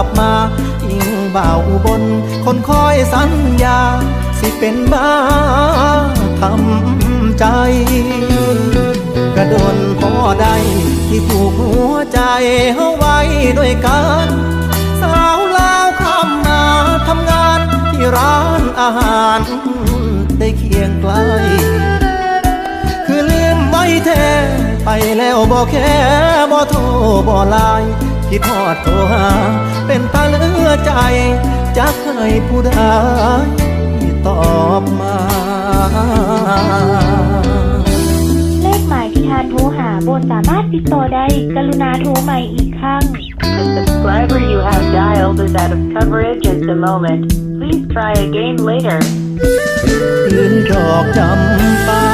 ลับมาอิงบ่าวอุบนคนคอยสัญญา สิเป็นบ้าทำใจ กระโดนพอใดที่ผูกหัวใจเฮาไว้ด้วยกันสาวลาวคำนาทำงานที่ร้านอาหารได้เคียงไกล คือลืมไว้แท้ไปแล้วบอกแค่บ่โทรบ่ไลน์ คิดฮอดโทรหา เป็นตาเหลือใจจะเคยผู้ใดตอบมา เลขหมายที่ทานโทรหาบนสามารถติดต่อได้ กรุณาโทรใหม่อีกครั้ง The subscriber you have dialed is out of coverage at the moment. Please try again later. ยืนดอกจำปา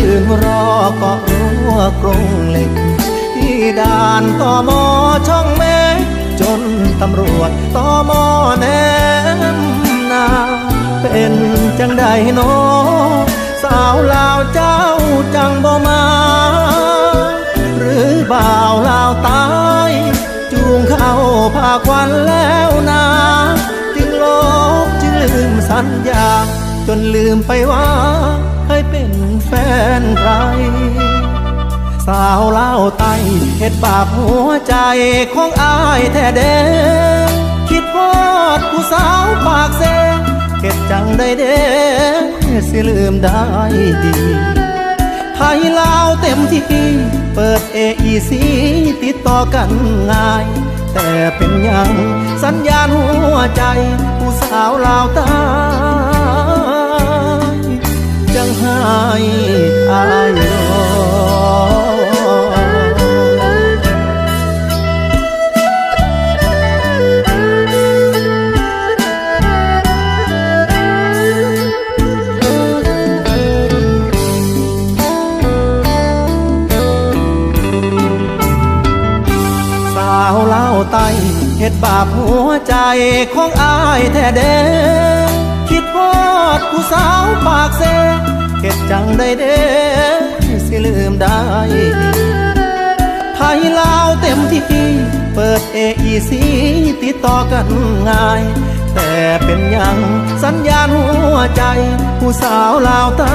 ยืนรอเกาะรั้วกรงเหล็กที่ ด่านตอมอช่องเมฆจนตำรวจตอมอแนมนาเป็นจังใดโนสาวลาวเจ้าจังบ่มา หรือบ่าวลาวตาย จูงเข้าพาควันแล้วนาจึงลบจึงลืมสัญญา จนลืมไปว่าเคยเป็นแฟนใคร สาวเล่าไตเหตุบาปหัวใจของอายแท้เด้คิดพอดผู้สาวปากเซเก็ดจังได้เด้สิลืมได้ดีไทยลาวเต็มที่ เปิด AEC ติดต่อกันง่าย แต่เป็นยังสัญญาณหัวใจ ผู้สาวลาวใตายจังให้อาย บาปหัวใจของอายแท้เด้คิดพอดผู้สาวปากเซเหตุจังได้เด้สิลืมได้ ไทยลาวเต็มที่ เปิด AEC ติดต่อกันง่าย แต่เป็นยังสัญญาณหัวใจ ผู้สาวลาวตา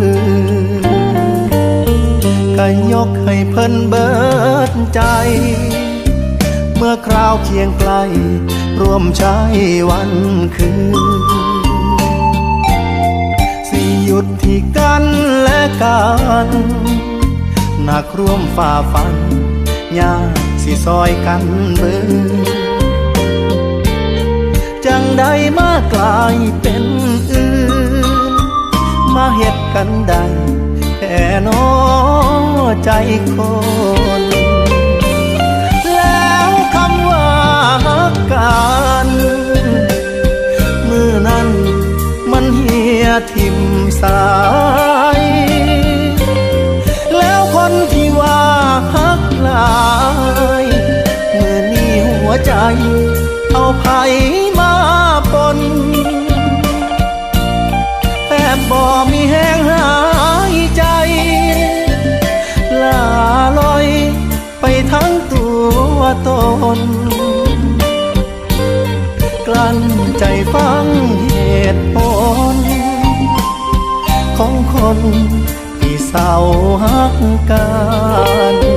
น ก็ยกให้เพิ่นเบิดใจ เมื่อคราวเคียงไกล ร่วมใช้วันคืนสิหยุดที่กันและกันหนักร่วมฝ่าฟันยากสิซอยกันเบิดจังใดมากลายเป็นอื่น มาเฮ็ดกันได้ ใจคนแล้วคำว่ากกันมือนั้นมันเหียทิมสายแล้วคนที่ว่าฮักหลายมือนี้หัวใจเอาไผ นที่เศร้าหักกัน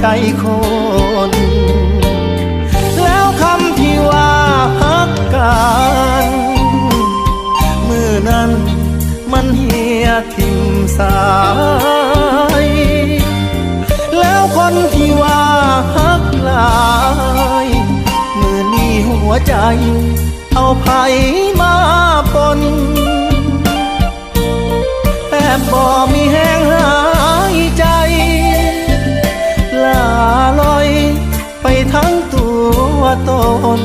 ใจคน แล้วคำที่ว่าฮักกันมือนั้นมันเหียทิมสาย แล้วคนที่ว่าฮักลายมือนี้หัวใจ เอาไผมาปนแอบบ่มีแห้งหา ทั้งตัวตน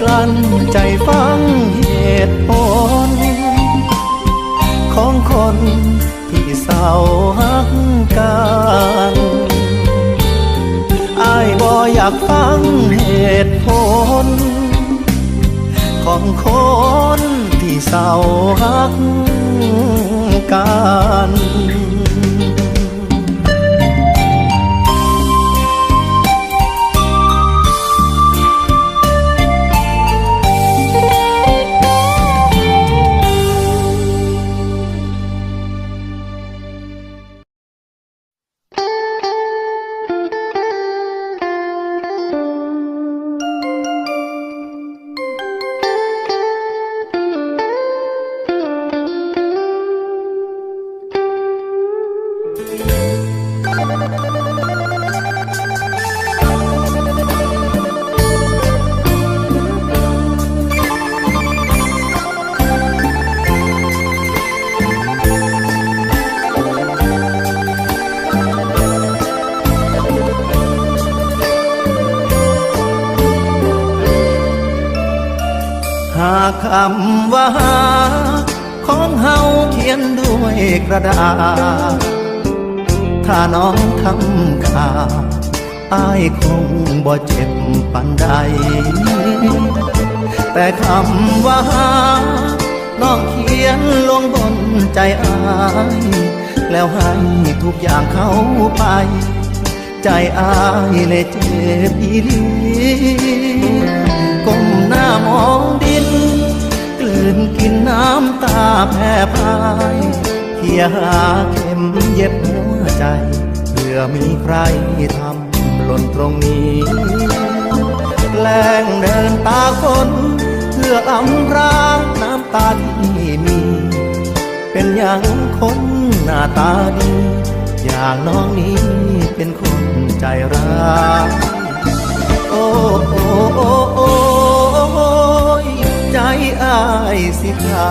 กลั้นใจฟังเหตุผลของคนที่เศร้าหักกันอายบ่อยากฟังเหตุผล ของคนที่เศร้าหักกัน นด้วยกระดาษ ถ้าน้องทำข่าวอายคงบ่เจ็บปันใด แต่คำว่าหาน้องเขียนลงบนใจอาย แล้วให้ทุกอย่างเขาไป ใจอายเลยเจ็บอีลีก้มหน้ามองดิน นกินน้ำตาแผ่พายเพียหาเข็มเย็บหัวใจเพื่อมีใครทำหล่นตรงนี้แกล้งเดินตาคนเพื่ออำรางน้ำตาที่มี เป็นอย่างคนหน้าตาดี อย่างน้องนี้เป็นคนใจร้ายโอ้ สิขา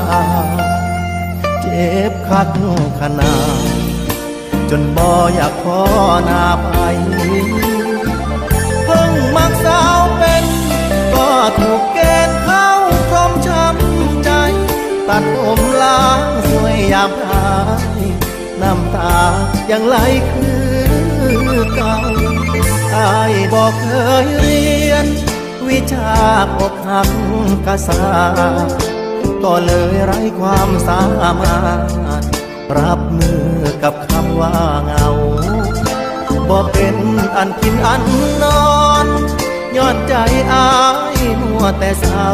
เจ็บคักขนาดจนบ่อยากขอหน้าไปเพิ่งมักสาวเป็นก็ถูกเกณฑ์เข้าพร้อมช้ำใจ ตัดผมล้างสวยยามตายน้ำตายังไหลคือเก่าอายบอกเคยเรียน วิชาอกหักกษา ก็เลยไร้ความสามารถ รับมือกับคำว่าเงาบ่เป็นอันกินอันนอนย้อนใจอายมัวแต่เศร้า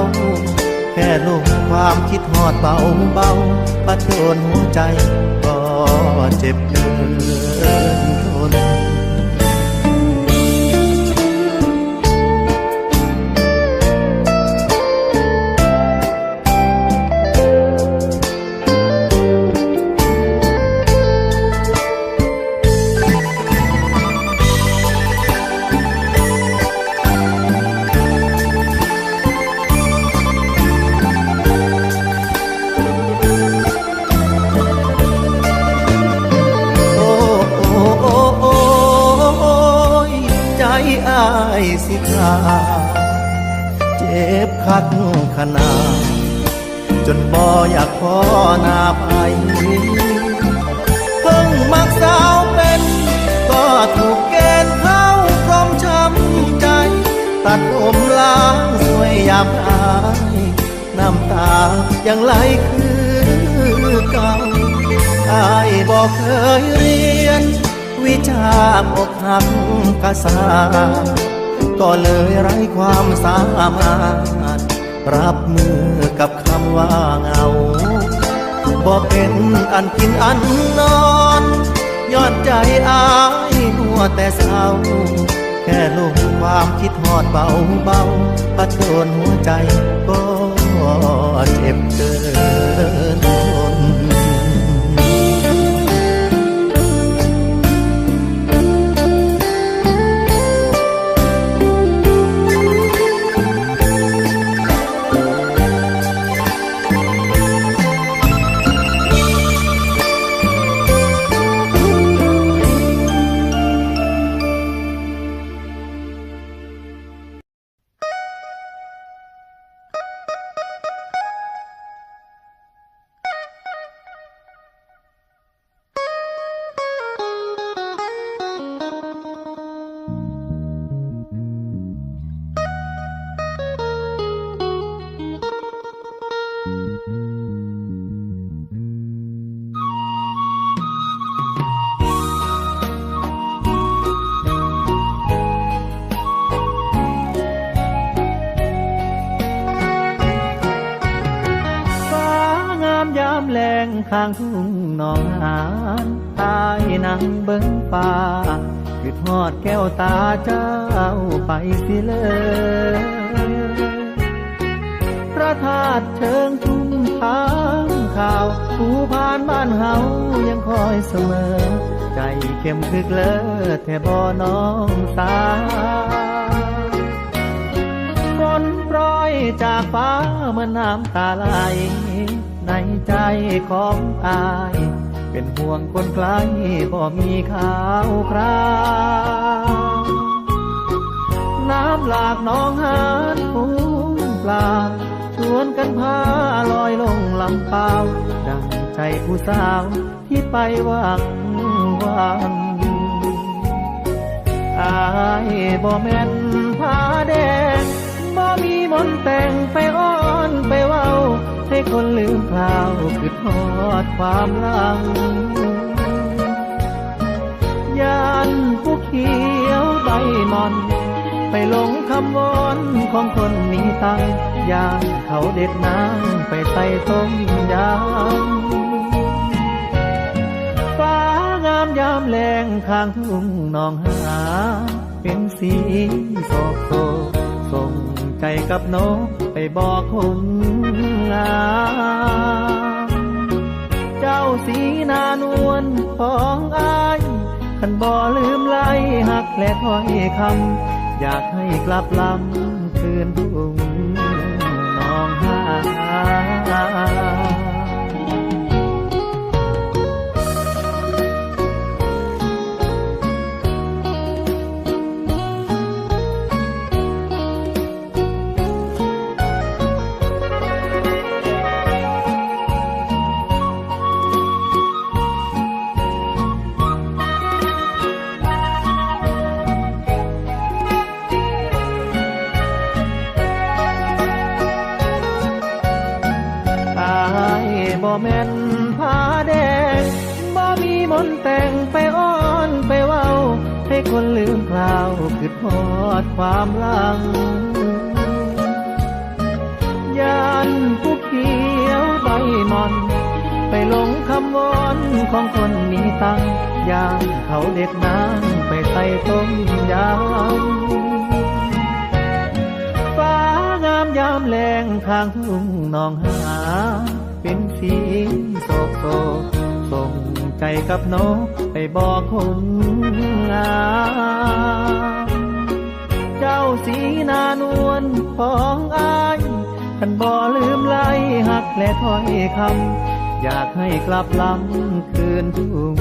แค่ลงความคิดหอดเบาเบาปัดโดนหัวใจก็เจ็บเกิน เคยเรียน วิชาอกหักกษาก็เลยไร้ความสามารถ รับมือกับคำว่าเงาบอกเป็นอันกินอันนอนย้อนใจอายหัวแต่เศร้าแค่ลงความคิดหอดเบาเบาๆพัดโดนหัวใจก็เจ็บเกิน ตาเจ้าไปสิเลยพระธาตุเชิงทุ่งทางข่าวผู้ผ่านบ้านเฮายังคอยเสมอ ใจเข้มคึกเลอแท่บ่น้องสาฝนโปรยจากฟ้าเมื่อนน้ำตาไหลในใจของอาย เป็นห่วงคนไกลบ่มีข่าวคราวน้ำหลากน้องหานฟูงปลาชวนกันพาลอยลงลำเปล่าดังใจผู้สาวที่ไปหวังวันอายบ่แม่นผ้าแดงบ่มีมนแต่งไปอ้อนไปเว้า ให้คนลืมคราวคือทอดความหลังยานผู้เขียวใบมอน ไปหลงคำวอนของคนมีตังยานเขาเด็ดน้ำไปใส่ต้มยำฟ้างามยามแรงข้างทุ่งนองหา เป็นสีโศกโศกส่งใจกับนกไปบอกคน งามเจ้าสีนานวลของอายขันบ่ลืมไล่หักและถ้อยคำอยากให้กลับลำคืนทุ่งน้องหา บ่แม่นผ้าแดงบ่มีมนแต่งไปอ้อนไปเว้า ให้คนลืมคราวคือทอดความหลังยานผู้เขียวใบมอน ไปหลงคำวอนของคนมีตังยามเขาเด็กนางไปใส่ต้มยำฟ้างามยามแรงทางทุ่งหนองหา เป็นสีโศกโศกส่งใจกับน้องไปบอกคนงามเจ้าสีนานวลของอายขันบ่ลืมไล่หักและถ้อยคำอยากให้กลับลำคืนทุ่ง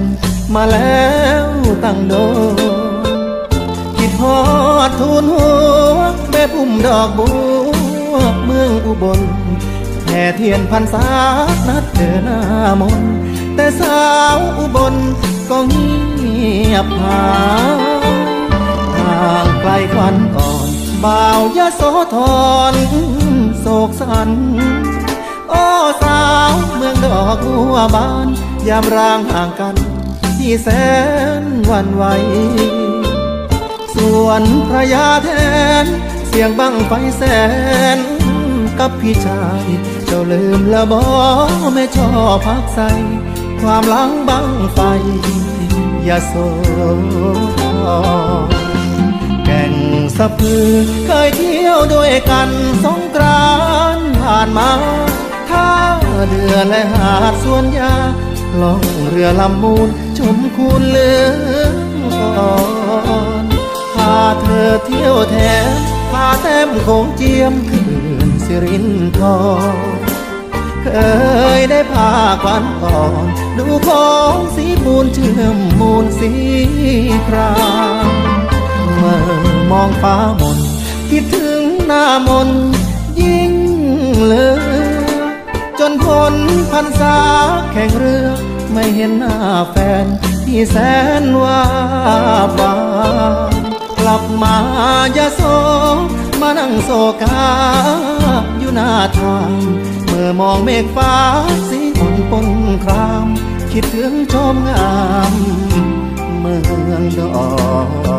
นมาแล้วตั้งโดคิดฮอดทูนหัวแม่พุ่มดอกบัวเมืองอุบลแห่เทียนพันษานัดเดินหน้ามนแต่สาวอุบลก็เงียบหายห่างไกลควันอ่อนบ่าวยะโสธรโศกสันโอ้สาวเมืองดอกบัวบาน ยามร่างห่างกันที่แสนวันไหว ส่วนพระยาแทน เสียงบังไฟแสน กับพี่ชาย เจ้าลืมละบอไม่ชอบพักใส ความหลังบังไฟ อย่าโสธรแก่งสะพือเคยเที่ยวด้วยกันสงกรานผ่านมาท่าเดือนและหาดสวนยา ล่องเรือลำมูลชมคูนเลืองอ่อนพาเธอเที่ยวแทนพาแต้มโขงเจียมคืนสิรินทรเคยได้พาควันอ่อน ดูของสีมูลเชื่อมมูลสีครามเมื่อมองฟ้ามนคิดถึงหน้ามนยิ่งเลื จนพ้นพันษาแข่งเรือไม่เห็นหน้าแฟนที่แสนว่าบากลับมายาโสมานั่งโศกาอยู่หน้าทางเมื่อมองเมฆฟ้าสีมนปนคราม คิดถึงชมงามเมืองดอกบั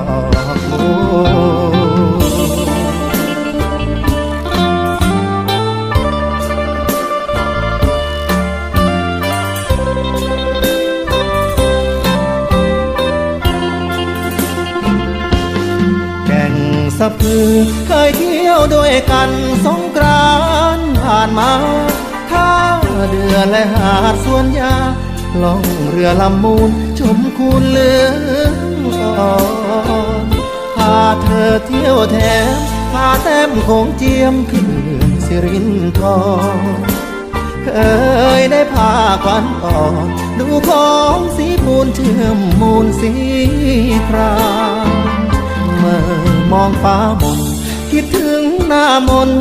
เคยเที่ยวด้วยกันสงกรานผ่านมาท่าเดือและหาดสวนยาล่องเรือลำมูลชมคูนเลืองอ่อนพาเธอเที่ยวแถมพาแต้มโขงเจียมคืนสิรินทรเคยได้พาควันอ่อนดูของสีมูลเชื่อมมูลสีครา มองฟ้ามนคิดถึงหน้ามน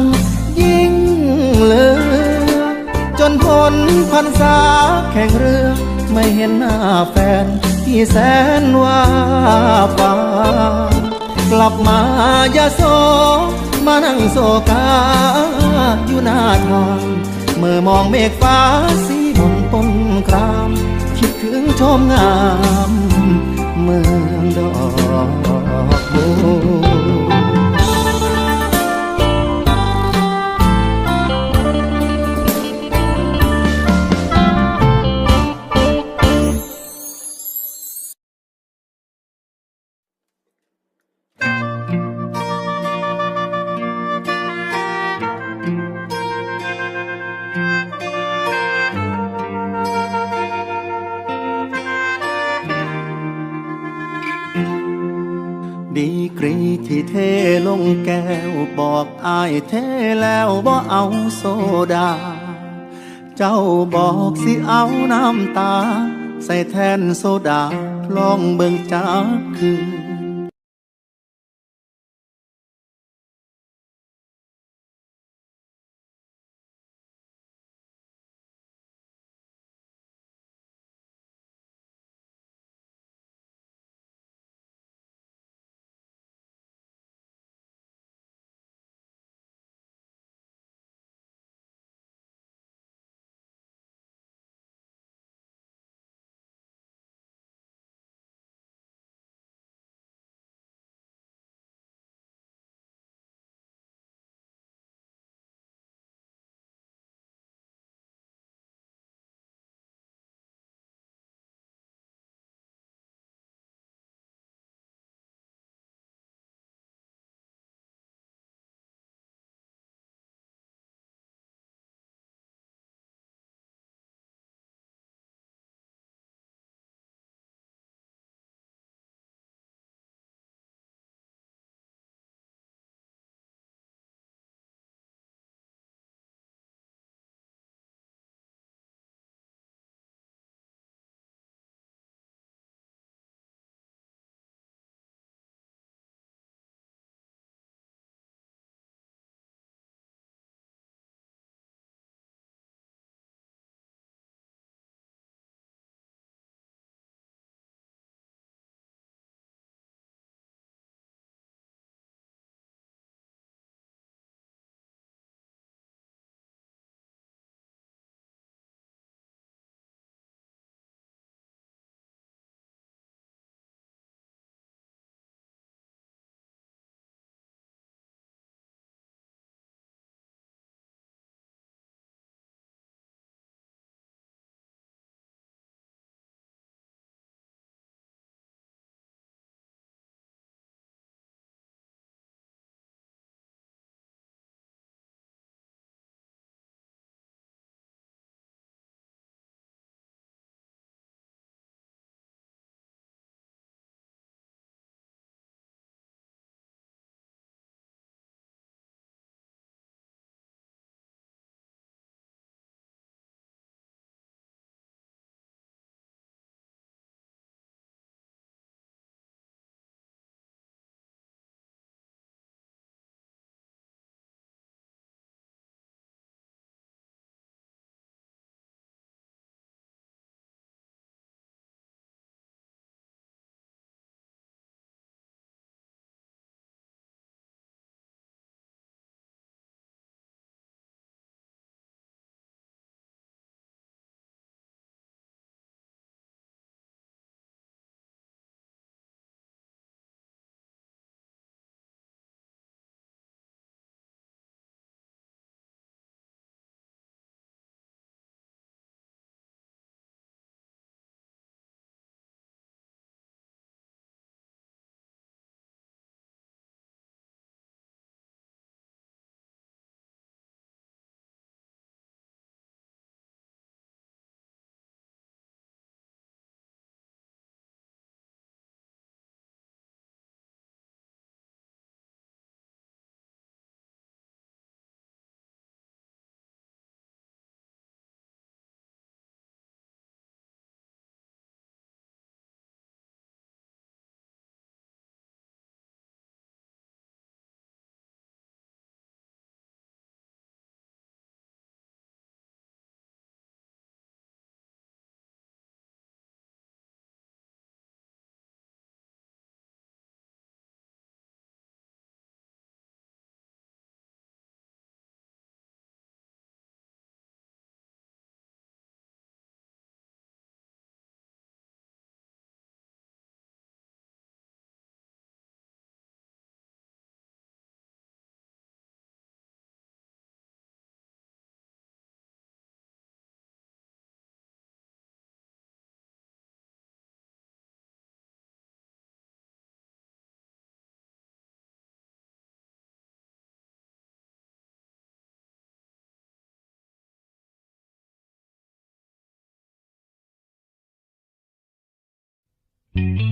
ยิ่งเลือจนพ้นพันษาแข่งเรือ ไม่เห็นหน้าแฟนที่แสนว่าฟ้ากลับมายาโสมานั่งโศกาอยู่หน้าทางเมื่อมองเมฆฟ้าสีมนปนคราม คิดถึงชมงาม เมืองดอกบัว เทแล้วบ่เอาโซดา เจ้าบอกสิเอาน้ำตา ใส่แทนโซดาลองเบิ่งจากคืน Thank you.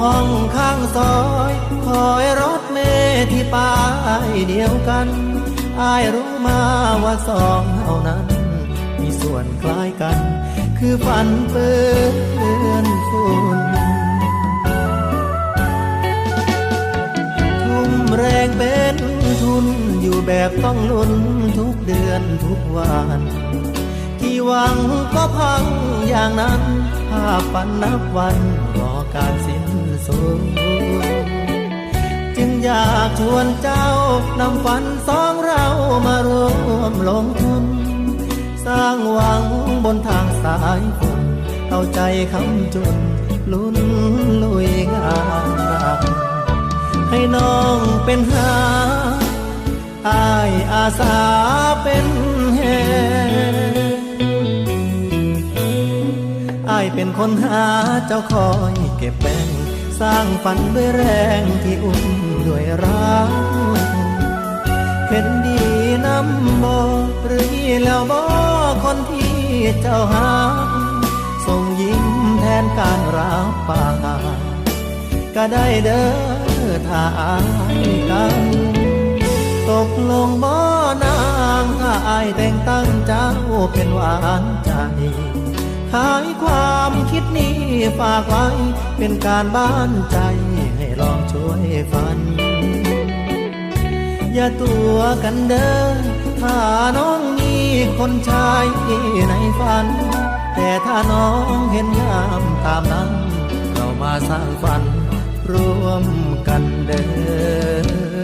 ห้องข้างซอยคอยรถเมล์ที่ป้ายเดียวกันอายรู้มาว่าสองเท่านั้น มีส่วนคล้ายกัน คือฝันเปื้อนฝุ่นทุ่มแรงเป็นทุนอยู่แบบต้องลุ้นทุกเดือนทุกวันกี่หวังก็พังอย่างนั้นภาพฝันนับวัน สุดจึงอยากชวนเจ้านำฝันสองเรามารวมลงทุน สร้างหวังบนทางสายฝนเอาใจคำจนลุ้นลุยงานให้น้องเป็นหาอายอาสาเป็นแหอายเป็นคนหาเจ้าคอยเก็บแบง สร้างฝันด้วยแรงที่อุ่นด้วยรักเห็นดีนำบอหรือแล้วบอคนที่เจ้าหาส่งยิ้มแทนการรับปากก็ได้เด้อถ้าอายกันตกลงบ่นางอายแต่งตั้งเจ้าเป็นหวานใจ ขายความคิดนี้ฝากไว้ เป็นการบ้านใจให้ลองช่วยฝัน อย่าตัวกันเด้อถ้าน้องมีคนชายในฝัน แต่ถ้าน้องเห็นยามตามนั้น เรามาสร้างฝันร่วมกันเดิน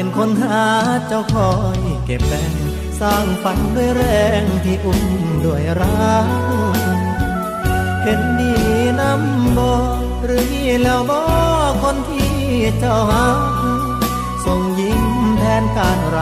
เป็นคนหาเจ้าคอยเก็บแบงสร้างฝันด้วยแรงที่อุ้มด้วยรักเห็นดีน้ำบ่หรือมีแล้วบ่คนที่เจ้าหาส่งยิ้มแทนการรัก